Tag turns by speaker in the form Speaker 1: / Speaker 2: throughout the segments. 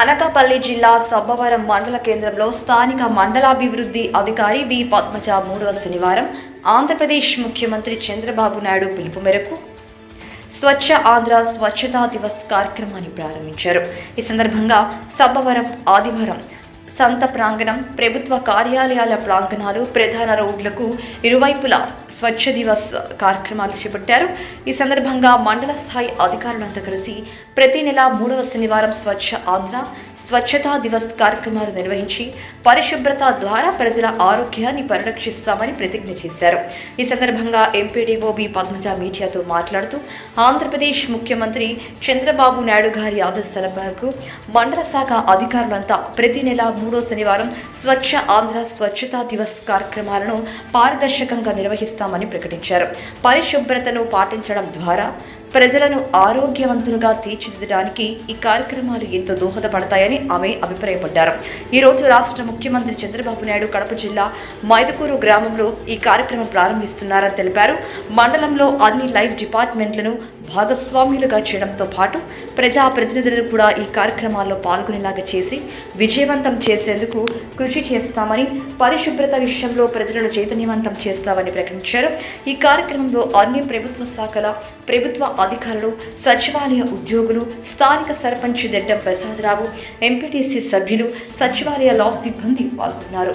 Speaker 1: అనకాపల్లి జిల్లా సబ్బవరం మండల కేంద్రంలో స్థానిక మండలాభివృద్ధి అధికారి బి పద్మజ మూడవ శనివారం ఆంధ్రప్రదేశ్ ముఖ్యమంత్రి చంద్రబాబు నాయుడు పిలుపు మేరకు స్వచ్ఛ ఆంధ్ర స్వచ్ఛతా దివస్ కార్యక్రమాన్ని ప్రారంభించారు. ఈ సందర్భంగా సబ్బవరం ఆదివారం సంత ప్రాంగణం ప్రభుత్వ కార్యాలయాల ప్రాంగణాలు ప్రధాన రోడ్లకు ఇరువైపులా స్వచ్ఛ దివస్ కార్యక్రమాలు చేపట్టారు. ఈ సందర్భంగా మండల స్థాయి అధికారులంతా కలిసి ప్రతి నెల మూడవ శనివారం స్వచ్ఛ ఆంధ్ర స్వచ్ఛతా దివస్ కార్యక్రమాలు నిర్వహించి పరిశుభ్రత ద్వారా ప్రజల ఆరోగ్యాన్ని పరిరక్షిస్తామని ప్రతిజ్ఞ చేశారు. ఈ సందర్భంగా ఎంపీడీఓ బి పద్మజ మీడియాతో మాట్లాడుతూ ఆంధ్రప్రదేశ్ ముఖ్యమంత్రి చంద్రబాబు నాయుడు గారి ఆదేశాల మేరకు మండల శాఖ అధికారులంతా ప్రతి నెల మూడో శనివారం స్వచ్ఛ ఆంధ్ర స్వచ్ఛతా దివస్ కార్యక్రమాలను పారదర్శకంగా నిర్వహిస్తామని ప్రకటించారు. పరిశుభ్రతను పాటించడం ద్వారా ప్రజలను ఆరోగ్యవంతులుగా తీర్చిదిద్దడానికి ఈ కార్యక్రమాలు ఎంతో దోహదపడతాయని ఆమె అభిప్రాయపడ్డారు. ఈరోజు రాష్ట్ర ముఖ్యమంత్రి చంద్రబాబు నాయుడు కడప జిల్లా మైదుకూరు గ్రామంలో ఈ కార్యక్రమం ప్రారంభిస్తున్నారని తెలిపారు. మండలంలో అన్ని లైఫ్ డిపార్ట్మెంట్లను భాగస్వామ్యులుగా చేయడంతో పాటు ప్రజాప్రతినిధులను కూడా ఈ కార్యక్రమాల్లో పాల్గొనేలాగా చేసి విజయవంతం చేసేందుకు కృషి చేస్తామని పరిశుభ్రత విషయంలో ప్రజలను చైతన్యవంతం చేస్తామని ప్రకటించారు. ఈ కార్యక్రమంలో అన్ని ప్రభుత్వ శాఖల ప్రభుత్వ అధికారులు సచివాలయ ఉద్యోగులు స్థానిక సర్పంచ్ దెడ్డ ప్రసాదరావు ఎంపీటీసీ సభ్యులు సచివాలయ లా సిబ్బంది పాల్గొన్నారు.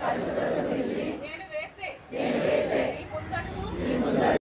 Speaker 1: పరిశుద్ధులను